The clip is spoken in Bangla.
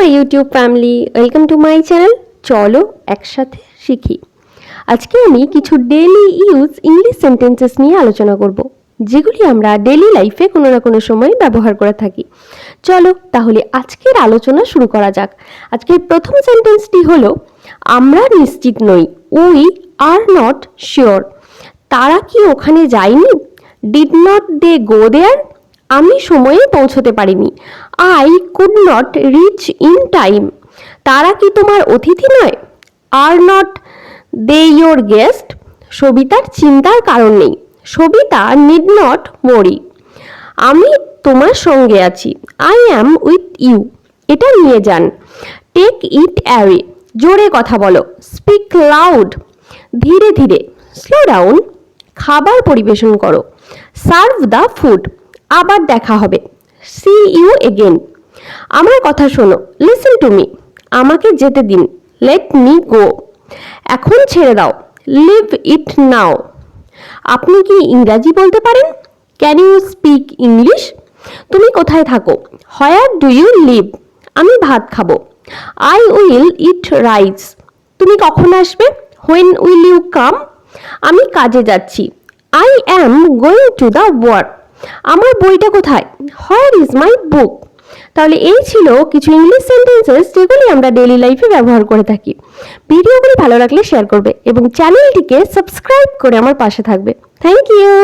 My YouTube family welcome to my channel চলো একসাথে শিখি। আজকে আমি কিছু ডেলি ইউজ ইংলিশ সেন্টেন্সেস নিয়ে আলোচনা করব, যেগুলি আমরা ডেলি লাইফে কোনো না কোনো সময় ব্যবহার করে থাকি। চলো তাহলে আজকের আলোচনা শুরু করা যাক। আজকের প্রথম সেন্টেন্সটি হলো, আমরা নিশ্চিত নই উই আর নট শিওর তারা কি ওখানে যায়নি? ডিড নট দে গো দেয়ার আমি সময়ে পৌঁছতে পারিনি। I could not reach in time তারা কি তোমার অতিথি নয়? Are not they your guest সবিতার চিন্তার কারণ নেই। সবিতা নিড নট মরি আমি তোমার সঙ্গে আছি। আই অ্যাম উইথ ইউ এটা নিয়ে যান। টেক ইট অ্যাওয়ে জোরে কথা বলো। স্পিক লাউড ধীরে ধীরে। স্লো ডাউন খাবার পরিবেশন করো। সার্ভ দ্য ফুড আবার দেখা হবে। সি ইউ এগেন আমার কথা শোনো লিসেন টু মি আমাকে যেতে দিন। লেট মি গো এখন ছেড়ে দাও। লিভ ইট নাও আপনি কি ইংরাজি বলতে পারেন? ক্যান ইউ স্পিক ইংলিশ তুমি কোথায় থাকো? হোয়ার ডু ইউ লিভ আমি ভাত খাব। আই উইল ইট রাইস তুমি কখন আসবে? হোয়েন উইল ইউ কাম আমি কাজে যাচ্ছি। I am going to the work আমার বইটা কোথায়? হোয়ার ইজ মাই বুক তাহলে এই ছিল কিছু ইংলিশ সেন্টেন্সেস যেগুলি আমরা ডেলি লাইফে ব্যবহার করে থাকি। ভিডিওগুলি ভালো লাগলে শেয়ার করবে এবং চ্যানেলটিকে সাবস্ক্রাইব করে আমার পাশে থাকবে। Thank you